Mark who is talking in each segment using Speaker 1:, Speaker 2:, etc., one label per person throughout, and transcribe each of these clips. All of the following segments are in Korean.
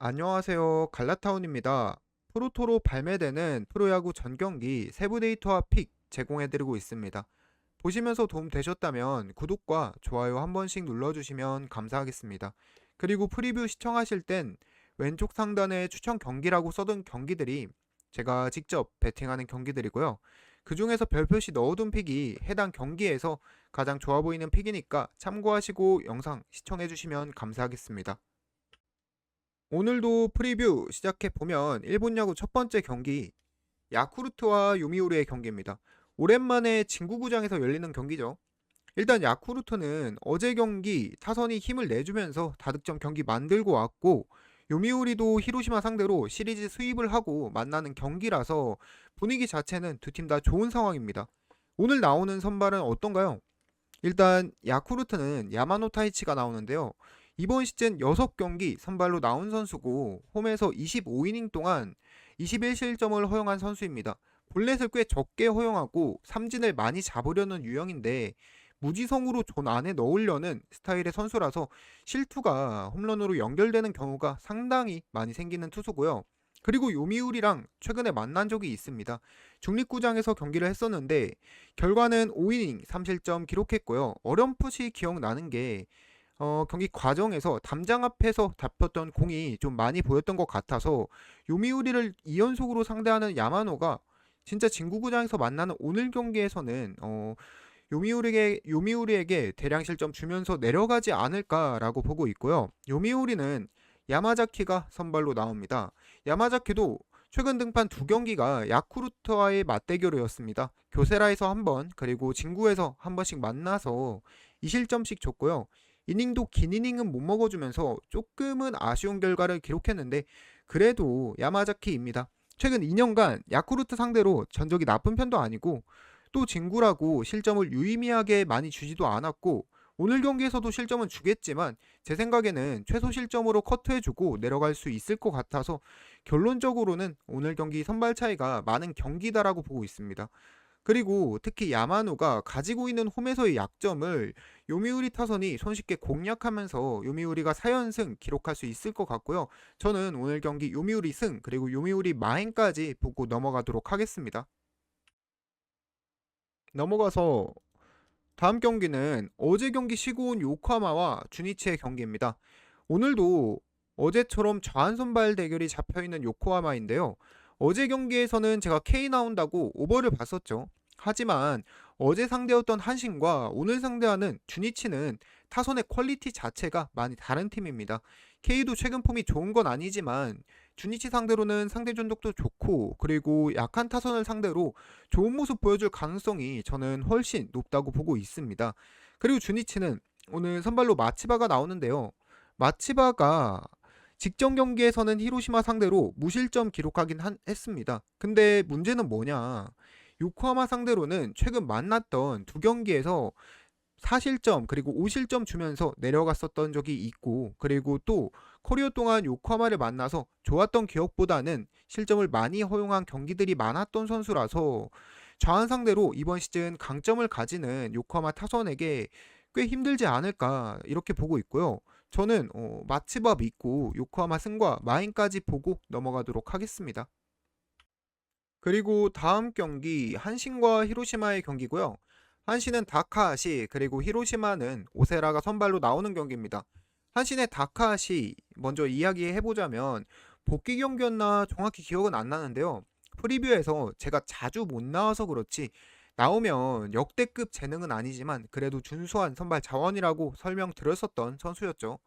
Speaker 1: 안녕하세요. 갈라타운입니다. 프로토로 발매되는 프로야구 전 경기 세부 데이터와 픽 제공해드리고 있습니다. 보시면서 도움 되셨다면 구독과 좋아요 한 번씩 눌러주시면 감사하겠습니다. 그리고 프리뷰 시청하실 땐 왼쪽 상단에 추천 경기라고 써둔 경기들이 제가 직접 베팅하는 경기들이고요. 그 중에서 별표시 넣어둔 픽이 해당 경기에서 가장 좋아 보이는 픽이니까 참고하시고 영상 시청해주시면 감사하겠습니다. 오늘도 프리뷰 시작해 보면 일본 야구 첫 번째 경기 야쿠르트와 요미우리의 경기입니다. 오랜만에 진구구장에서 열리는 경기죠. 일단 야쿠르트는 어제 경기 타선이 힘을 내주면서 다득점 경기 만들고 왔고 요미우리도 히로시마 상대로 시리즈 수입을 하고 만나는 경기라서 분위기 자체는 두 팀 다 좋은 상황입니다. 오늘 나오는 선발은 어떤가요? 일단 야쿠르트는 야마노 타이치가 나오는데요. 이번 시즌 6경기 선발로 나온 선수고 홈에서 25이닝 동안 21실점을 허용한 선수입니다. 볼넷을 꽤 적게 허용하고 삼진을 많이 잡으려는 유형인데 무지성으로 존 안에 넣으려는 스타일의 선수라서 실투가 홈런으로 연결되는 경우가 상당히 많이 생기는 투수고요. 그리고 요미우리랑 최근에 만난 적이 있습니다. 중립구장에서 경기를 했었는데 결과는 5이닝 3실점 기록했고요. 어렴풋이 기억나는 게 어, 경기 과정에서 담장 앞에서 잡혔던 공이 좀 많이 보였던 것 같아서 요미우리를 2연속으로 상대하는 야마노가 진짜 진구구장에서 만나는 오늘 경기에서는 어, 요미우리에게, 요미우리에게 대량 실점 주면서 내려가지 않을까라고 보고 있고요. 요미우리는 야마자키가 선발로 나옵니다. 야마자키도 최근 등판 두 경기가 야쿠르트와의 맞대결이었습니다. 교세라에서 한 번, 그리고 진구에서 한 번씩 만나서 2실점씩 줬고요. 이닝도 긴 이닝은 못 먹어주면서 조금은 아쉬운 결과를 기록했는데 그래도 야마자키입니다. 최근 2년간 야쿠르트 상대로 전적이 나쁜 편도 아니고 또 진구라고 실점을 유의미하게 많이 주지도 않았고 오늘 경기에서도 실점은 주겠지만 제 생각에는 최소 실점으로 커트해주고 내려갈 수 있을 것 같아서 결론적으로는 오늘 경기 선발 차이가 많은 경기다라고 보고 있습니다. 그리고 특히 야마노가 가지고 있는 홈에서의 약점을 요미우리 타선이 손쉽게 공략하면서 요미우리가 4연승 기록할 수 있을 것 같고요. 저는 오늘 경기 요미우리 승 그리고 요미우리 마행까지 보고 넘어가도록 하겠습니다. 넘어가서 다음 경기는 어제 경기 쉬고 온 요코하마와 주니치의 경기입니다. 오늘도 어제처럼 좌한 선발 대결이 잡혀 있는 요코하마인데요. 어제 경기에서는 제가 K 나온다고 오버를 봤었죠. 하지만 어제 상대였던 한신과 오늘 상대하는 주니치는 타선의 퀄리티 자체가 많이 다른 팀입니다. K도 최근 폼이 좋은 건 아니지만 주니치 상대로는 상대 전적도 좋고 그리고 약한 타선을 상대로 좋은 모습 보여줄 가능성이 저는 훨씬 높다고 보고 있습니다. 그리고 주니치는 오늘 선발로 마치바가 나오는데요. 마치바가 직전 경기에서는 히로시마 상대로 무실점 기록하긴 한, 했습니다. 근데 문제는 뭐냐? 요코하마 상대로는 최근 만났던 두 경기에서 4실점 그리고 5실점 주면서 내려갔었던 적이 있고 그리고 또 커리어 동안 요코하마를 만나서 좋았던 기억보다는 실점을 많이 허용한 경기들이 많았던 선수라서 좌한 상대로 이번 시즌 강점을 가지는 요코하마 타선에게 꽤 힘들지 않을까 이렇게 보고 있고요. 저는 어, 마츠밥 믿고 요코하마 승과 마인까지 보고 넘어가도록 하겠습니다. 그리고 다음 경기 한신과 히로시마의 경기고요. 한신은 다카하시 그리고 히로시마는 오세라가 선발로 나오는 경기입니다. 한신의 다카하시 먼저 이야기해 보자면 복귀 경기였나 정확히 기억은 안 나는데요. 프리뷰에서 제가 자주 못 나와서 그렇지 나오면 역대급 재능은 아니지만 그래도 준수한 선발 자원이라고 설명드렸었던 선수였죠.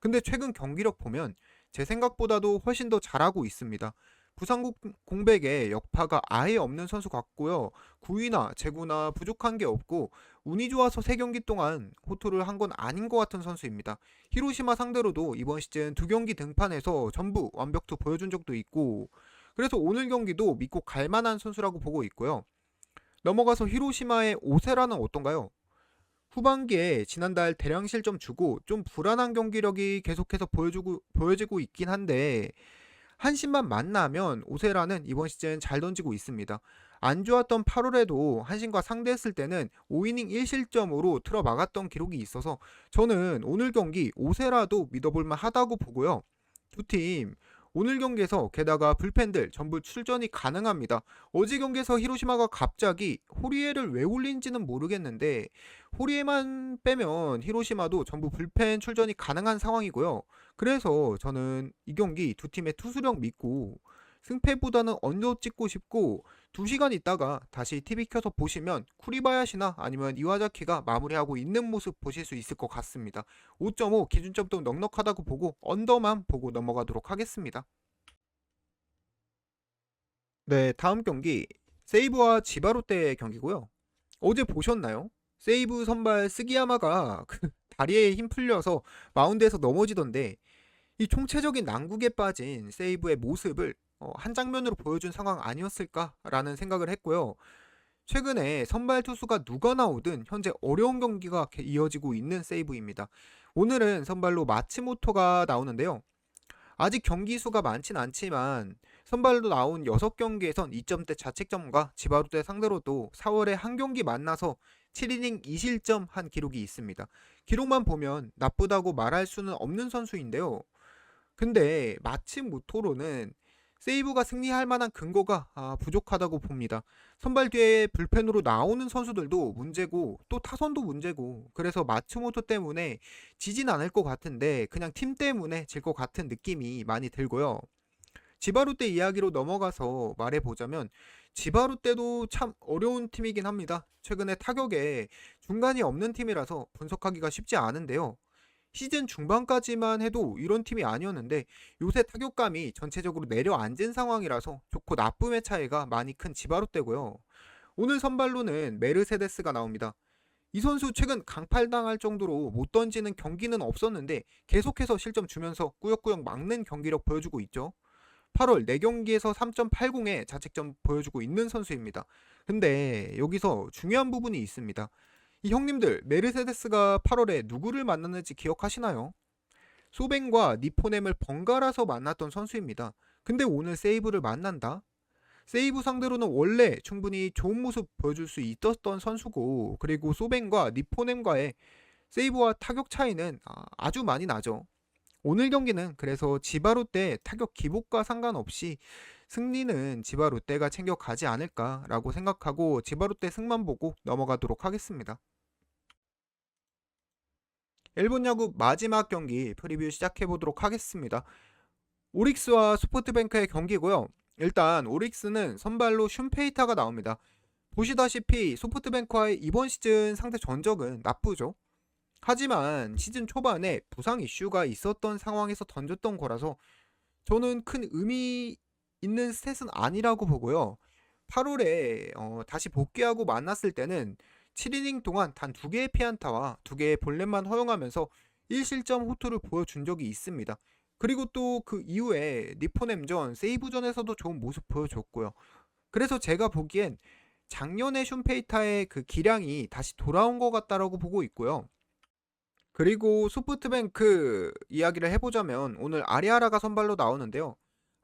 Speaker 1: 근데 최근 경기력 보면 제 생각보다도 훨씬 더 잘하고 있습니다. 부산 공백에 역파가 아예 없는 선수 같고요. 구위나 제구나 부족한 게 없고 운이 좋아서 세 경기 동안 호투를 한 건 아닌 것 같은 선수입니다. 히로시마 상대로도 이번 시즌 두 경기 등판에서 전부 완벽투 보여준 적도 있고 그래서 오늘 경기도 믿고 갈 만한 선수라고 보고 있고요. 넘어가서 히로시마의 오세라는 어떤가요? 후반기에 지난달 대량 실점 주고 좀 불안한 경기력이 계속해서 보여주고 보여지고 있긴 한데 한신만 만나면 오세라는 이번 시즌 잘 던지고 있습니다. 안 좋았던 8월에도 한신과 상대했을 때는 5이닝 1실점으로 틀어 막았던 기록이 있어서 저는 오늘 경기 오세라도 믿어볼만 하다고 보고요. 두팀 오늘 경기에서 게다가 불펜들 전부 출전이 가능합니다. 어제 경기에서 히로시마가 갑자기 호리에를 왜 올린지는 모르겠는데 호리에만 빼면 히로시마도 전부 불펜 출전이 가능한 상황이고요. 그래서 저는 이 경기 두 팀의 투수력 믿고 승패보다는 언더 찍고 싶고 2시간 있다가 다시 TV 켜서 보시면 쿠리바야시나 아니면 이와자키가 마무리하고 있는 모습 보실 수 있을 것 같습니다. 5.5 기준점도 넉넉하다고 보고 언더만 보고 넘어가도록 하겠습니다. 네, 다음 경기 세이브와 지바롯데의 경기고요. 어제 보셨나요? 세이브 선발 스기야마가 그 다리에 힘 풀려서 마운드에서 넘어지던데 이 총체적인 난국에 빠진 세이브의 모습을 어, 한 장면으로 보여준 상황 아니었을까라는 생각을 했고요. 최근에 선발 투수가 누가 나오든 현재 어려운 경기가 게- 이어지고 있는 세이브입니다. 오늘은 선발로 마츠모토가 나오는데요. 아직 경기 수가 많진 않지만 선발로 나온 6경기에선 2점대 자책점과 지바루대 상대로도 4월에 한 경기 만나서 7이닝 2실점 한 기록이 있습니다. 기록만 보면 나쁘다고 말할 수는 없는 선수인데요. 근데 마츠모토로는 세이브가 승리할 만한 근거가 아, 부족하다고 봅니다. 선발 뒤에 불펜으로 나오는 선수들도 문제고 또 타선도 문제고 그래서 마츠모토 때문에 지진 않을 것 같은데 그냥 팀 때문에 질 것 같은 느낌이 많이 들고요. 지바루 때 이야기로 넘어가서 말해보자면 지바루 때도 참 어려운 팀이긴 합니다. 최근에 타격에 중간이 없는 팀이라서 분석하기가 쉽지 않은데요. 시즌 중반까지만 해도 이런 팀이 아니었는데 요새 타격감이 전체적으로 내려앉은 상황이라서 좋고 나쁨의 차이가 많이 큰 지바로 때고요. 오늘 선발로는 메르세데스가 나옵니다. 이 선수 최근 강팔당할 정도로 못 던지는 경기는 없었는데 계속해서 실점 주면서 꾸역꾸역 막는 경기력 보여주고 있죠. 8월 4경기에서 3.80의 자책점 보여주고 있는 선수입니다. 근데 여기서 중요한 부분이 있습니다. 이 형님들 메르세데스가 8월에 누구를 만났는지 기억하시나요? 소벤과 니포넴을 번갈아서 만났던 선수입니다. 근데 오늘 세이브를 만난다? 세이브 상대로는 원래 충분히 좋은 모습 보여줄 수 있었던 선수고 그리고 소벤과 니포넴과의 세이브와 타격 차이는 아, 아주 많이 나죠. 오늘 경기는 그래서 지바롯데 타격 기복과 상관없이 승리는 지바 롯데가 챙겨가지 않을까라고 생각하고 지바 롯데 승만 보고 넘어가도록 하겠습니다. 일본 야구 마지막 경기 프리뷰 시작해 보도록 하겠습니다. 오릭스와 스포트뱅크의 경기고요. 일단 오릭스는 선발로 슌페이타가 나옵니다. 보시다시피 소프트뱅크와의 이번 시즌 상대 전적은 나쁘죠. 하지만 시즌 초반에 부상 이슈가 있었던 상황에서 던졌던 거라서 저는 큰 의미 있는 스탯은 아니라고 보고요. 8월에 어, 다시 복귀하고 만났을 때는 7이닝 동안 단 2개의 피안타와 2개의 볼넷만 허용하면서 1실점 호투를 보여준 적이 있습니다. 그리고 또 그 이후에 니포넴전 세이브전에서도 좋은 모습 보여줬고요. 그래서 제가 보기엔 작년에 슌페이타의 그 기량이 다시 돌아온 것 같다라고 보고 있고요. 그리고 소프트뱅크 이야기를 해보자면 오늘 아리아라가 선발로 나오는데요.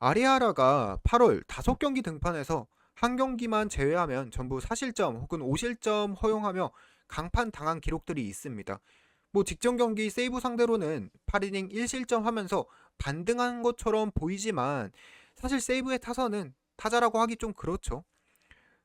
Speaker 1: 아리아라가 8월 5경기 등판에서 한 경기만 제외하면 전부 4실점 혹은 5실점 허용하며 강판 당한 기록들이 있습니다. 뭐 직전 경기 세이브 상대로는 8이닝 1실점 하면서 반등한 것처럼 보이지만 사실 세이브의 타선은 타자라고 하기 좀 그렇죠.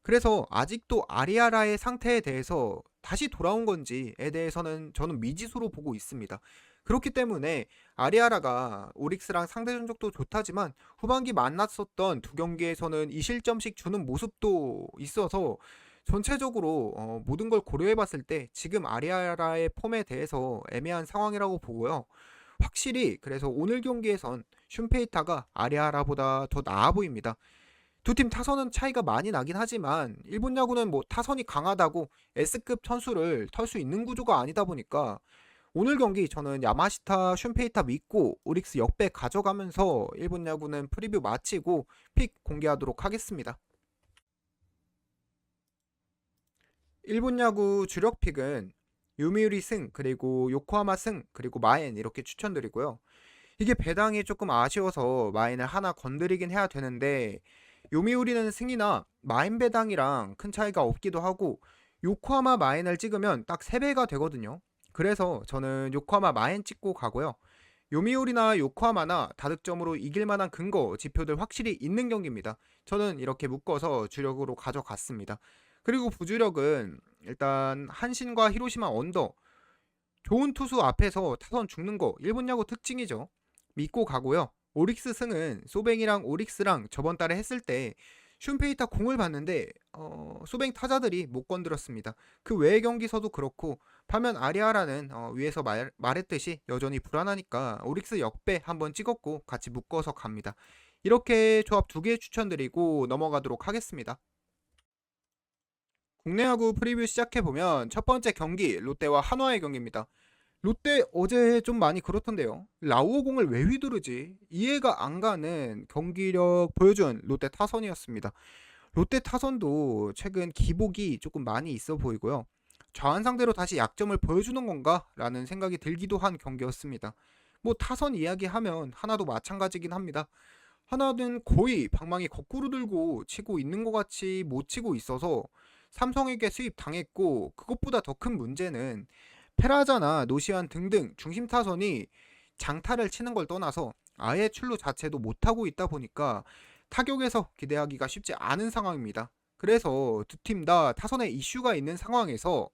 Speaker 1: 그래서 아직도 아리아라의 상태에 대해서 다시 돌아온 건지에 대해서는 저는 미지수로 보고 있습니다. 그렇기 때문에 아리아라가 오릭스랑 상대 전적도 좋다지만 후반기 만났었던 두 경기에서는 2실점씩 주는 모습도 있어서 전체적으로 어, 모든 걸 고려해 봤을 때 지금 아리아라의 폼에 대해서 애매한 상황이라고 보고요. 확실히 그래서 오늘 경기에선 슌페이타가 아리아라보다 더 나아 보입니다. 두 팀 타선은 차이가 많이 나긴 하지만 일본 야구는 뭐 타선이 강하다고 S급 선수를 털 수 있는 구조가 아니다 보니까 오늘 경기 저는 야마시타 슌페이타 믿고 오릭스 역배 가져가면서 일본 야구는 프리뷰 마치고 픽 공개하도록 하겠습니다. 일본 야구 주력 픽은 요미우리 승 그리고 요코하마 승 그리고 마엔 이렇게 추천드리고요. 이게 배당이 조금 아쉬워서 마엔을 하나 건드리긴 해야 되는데 요미우리는 승이나 마엔 배당이랑 큰 차이가 없기도 하고 요코하마 마엔을 찍으면 딱 3배가 되거든요. 그래서 저는 요코하마 마엔 찍고 가고요. 요미우리나 요코하마나 다득점으로 이길 만한 근거, 지표들 확실히 있는 경기입니다. 저는 이렇게 묶어서 주력으로 가져갔습니다. 그리고 부주력은 일단 한신과 히로시마 언더 좋은 투수 앞에서 타선 죽는 거 일본 야구 특징이죠. 믿고 가고요. 오릭스 승은 소뱅이랑 오릭스랑 저번 달에 했을 때 슌페이타 공을 봤는데 어, 소뱅 타자들이 못 건드렸습니다. 그 외의 경기서도 그렇고 파면 아리아라는 어, 위에서 말, 말했듯이 여전히 불안하니까 오릭스 역배 한번 찍었고 같이 묶어서 갑니다. 이렇게 조합 두 개 추천드리고 넘어가도록 하겠습니다. 국내 야구 프리뷰 시작해보면 첫 번째 경기 롯데와 한화의 경기입니다. 롯데 어제 좀 많이 그렇던데요. 라오공을 왜 휘두르지? 이해가 안 가는 경기력 보여준 롯데 타선이었습니다. 롯데 타선도 최근 기복이 조금 많이 있어 보이고요. 좌한 상대로 다시 약점을 보여주는 건가? 라는 생각이 들기도 한 경기였습니다. 뭐 타선 이야기하면 하나도 마찬가지긴 합니다. 하나는 거의 방망이 거꾸로 들고 치고 있는 것 같이 못 치고 있어서 삼성에게 수입 당했고 그것보다 더 큰 문제는 페라자나 노시안 등등 중심 타선이 장타를 치는 걸 떠나서 아예 출루 자체도 못하고 있다 보니까 타격에서 기대하기가 쉽지 않은 상황입니다. 그래서 두 팀 다 타선에 이슈가 있는 상황에서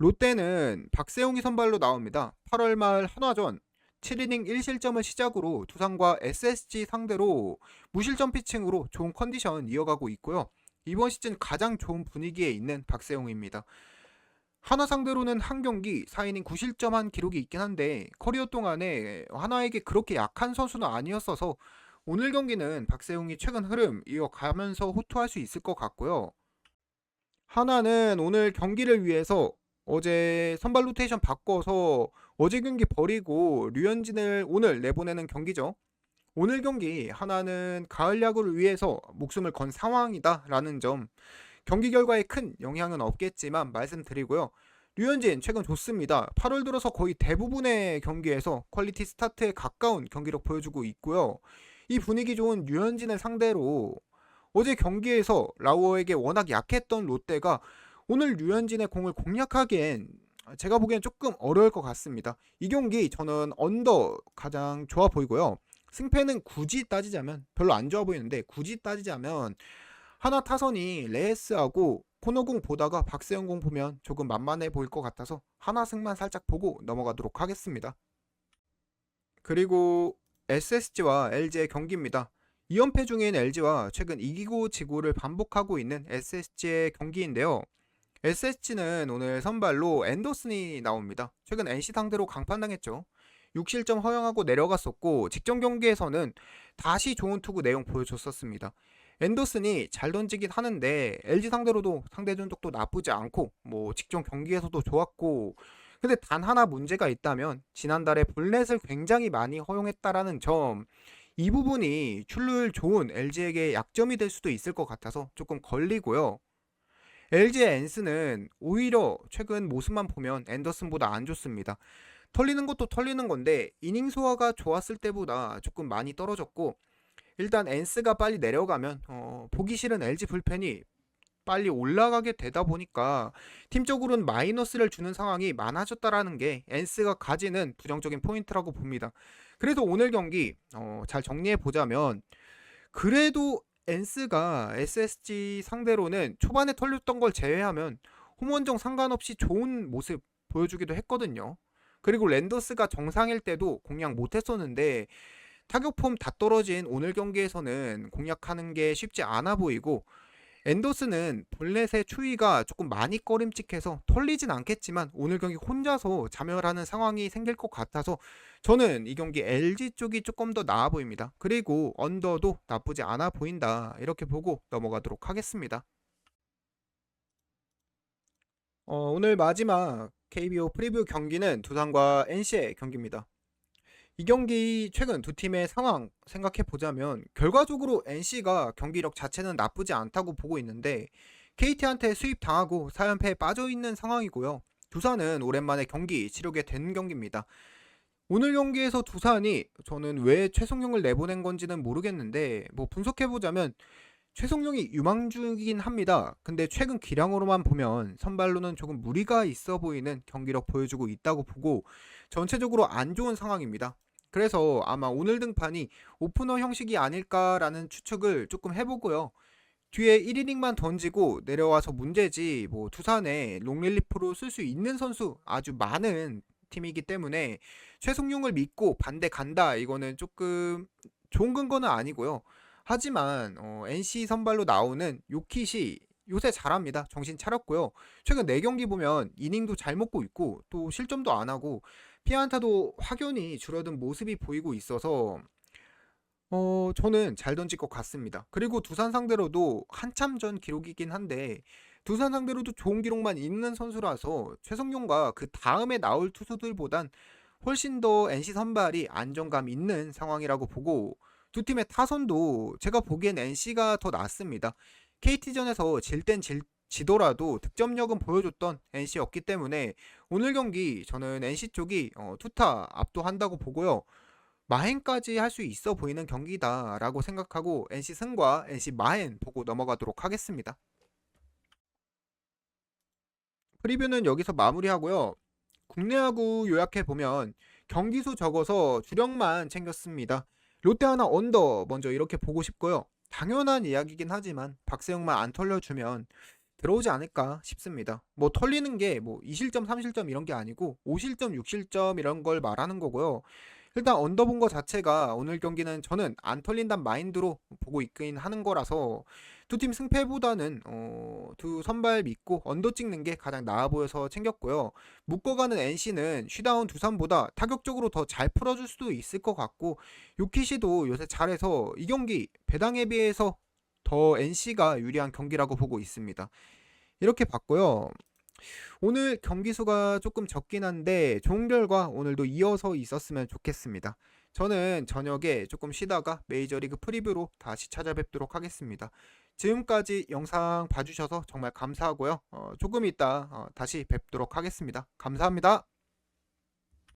Speaker 1: 롯데는 박세웅이 선발로 나옵니다. 8월 말 한화전 7이닝 1실점을 시작으로 두산과 SSG 상대로 무실점 피칭으로 좋은 컨디션 이어가고 있고요. 이번 시즌 가장 좋은 분위기에 있는 박세웅입니다. 하나 상대로는 한 경기 4이닝 9실점 한 기록이 있긴 한데 커리어 동안에 하나에게 그렇게 약한 선수는 아니었어서 오늘 경기는 박세웅이 최근 흐름 이어가면서 호투할 수 있을 것 같고요. 하나는 오늘 경기를 위해서 어제 선발 로테이션 바꿔서 어제 경기 버리고 류현진을 오늘 내보내는 경기죠. 오늘 경기 하나는 가을 야구를 위해서 목숨을 건 상황이다라는 점 경기 결과에 큰 영향은 없겠지만 말씀드리고요. 류현진 최근 좋습니다. 8월 들어서 거의 대부분의 경기에서 퀄리티 스타트에 가까운 경기력 보여주고 있고요. 이 분위기 좋은 류현진을 상대로 어제 경기에서 라우어에게 워낙 약했던 롯데가 오늘 류현진의 공을 공략하기엔 제가 보기엔 조금 어려울 것 같습니다. 이 경기 저는 언더 가장 좋아 보이고요. 승패는 굳이 따지자면 별로 안 좋아 보이는데 굳이 따지자면 하나 타선이 레이스하고 코너공 보다가 박세영공 보면 조금 만만해 보일 것 같아서 하나 승만 살짝 보고 넘어가도록 하겠습니다. 그리고 SSG와 LG의 경기입니다. 2연패 중인 LG와 최근 이기고 지고를 반복하고 있는 SSG의 경기인데요. SSG는 오늘 선발로 앤더슨이 나옵니다. 최근 NC 상대로 강판당했죠. 6실점 허용하고 내려갔었고 직전 경기에서는 다시 좋은 투구 내용 보여줬었습니다. 앤더슨이 잘 던지긴 하는데 LG 상대로도 상대 전적도 나쁘지 않고 뭐 직전 경기에서도 좋았고 근데 단 하나 문제가 있다면 지난달에 볼넷을 굉장히 많이 허용했다라는 점 이 부분이 출루율 좋은 LG에게 약점이 될 수도 있을 것 같아서 조금 걸리고요. LG의 엔스는 오히려 최근 모습만 보면 앤더슨보다 안 좋습니다. 털리는 것도 털리는 건데 이닝 소화가 좋았을 때보다 조금 많이 떨어졌고 일단 엔스가 빨리 내려가면 어, 보기 싫은 LG 불펜이 빨리 올라가게 되다 보니까 팀적으로는 마이너스를 주는 상황이 많아졌다라는 게 엔스가 가지는 부정적인 포인트라고 봅니다. 그래서 오늘 경기 어, 잘 정리해 보자면 그래도 엔스가 SSG 상대로는 초반에 털렸던 걸 제외하면 홈원정 상관없이 좋은 모습 보여주기도 했거든요. 그리고 랜더스가 정상일 때도 공략 못했었는데 타격폼 다 떨어진 오늘 경기에서는 공략하는 게 쉽지 않아 보이고 앤더슨은 볼넷의 추위가 조금 많이 꺼림칙해서 털리진 않겠지만 오늘 경기 혼자서 자멸하는 상황이 생길 것 같아서 저는 이 경기 LG 쪽이 조금 더 나아 보입니다. 그리고 언더도 나쁘지 않아 보인다. 이렇게 보고 넘어가도록 하겠습니다. 어, 오늘 마지막 KBO 프리뷰 경기는 두산과 NC의 경기입니다. 이 경기 최근 두 팀의 상황 생각해 보자면 결과적으로 NC가 경기력 자체는 나쁘지 않다고 보고 있는데 KT한테 수입 당하고 4연패에 빠져 있는 상황이고요. 두산은 오랜만에 경기 치르게 된 경기입니다. 오늘 경기에서 두산이 저는 왜 최성용을 내보낸 건지는 모르겠는데 뭐 분석해 보자면 최성용이 유망주이긴 합니다. 근데 최근 기량으로만 보면 선발로는 조금 무리가 있어 보이는 경기력 보여주고 있다고 보고 전체적으로 안 좋은 상황입니다. 그래서 아마 오늘 등판이 오프너 형식이 아닐까라는 추측을 조금 해보고요. 뒤에 1이닝만 던지고 내려와서 문제지 뭐 두산에 롱릴리프로 쓸 수 있는 선수 아주 많은 팀이기 때문에 최승용을 믿고 반대 간다 이거는 조금 좋은 근거는 아니고요. 하지만 어, NC 선발로 나오는 요kit이 요새 잘합니다. 정신 차렸고요. 최근 4경기 보면 이닝도 잘 먹고 있고 또 실점도 안 하고 피안타도 확연히 줄어든 모습이 보이고 있어서 어, 저는 잘 던질 것 같습니다. 그리고 두산 상대로도 한참 전 기록이긴 한데 두산 상대로도 좋은 기록만 있는 선수라서 최성용과 그 다음에 나올 투수들보단 훨씬 더 NC 선발이 안정감 있는 상황이라고 보고 두 팀의 타선도 제가 보기엔 NC가 더 낫습니다. KT전에서 질 땐 지더라도 득점력은 보여줬던 NC였기 때문에 오늘 경기 저는 NC 쪽이 어, 투타 압도한다고 보고요. 마행까지 할 수 있어 보이는 경기다라고 생각하고 NC 승과 NC 마행 보고 넘어가도록 하겠습니다. 프리뷰는 여기서 마무리하고요. 국내 야구 요약해 보면 경기수 적어서 주력만 챙겼습니다. 롯데 하나 언더 먼저 이렇게 보고 싶고요. 당연한 이야기긴 하지만 박세영만 안 털려주면 들어오지 않을까 싶습니다. 뭐 털리는 게 뭐 2실점, 3실점 이런 게 아니고 5실점, 6실점 이런 걸 말하는 거고요. 일단 언더 본 거 자체가 오늘 경기는 저는 안 털린단 마인드로 보고 있긴 하는 거라서 두 팀 승패보다는 어, 두 선발 믿고 언더 찍는 게 가장 나아 보여서 챙겼고요. 묶어가는 NC는 쉬다운 두산보다 타격적으로 더 잘 풀어줄 수도 있을 것 같고 요키시도 요새 잘해서 이 경기 배당에 비해서 더 NC가 유리한 경기라고 보고 있습니다. 이렇게 봤고요. 오늘 경기 수가 조금 적긴 한데 좋은 결과 오늘도 이어서 있었으면 좋겠습니다. 저는 저녁에 조금 쉬다가 메이저리그 프리뷰로 다시 찾아뵙도록 하겠습니다. 지금까지 영상 봐주셔서 정말 감사하고요. 어, 조금 이따 어, 다시 뵙도록 하겠습니다. 감사합니다.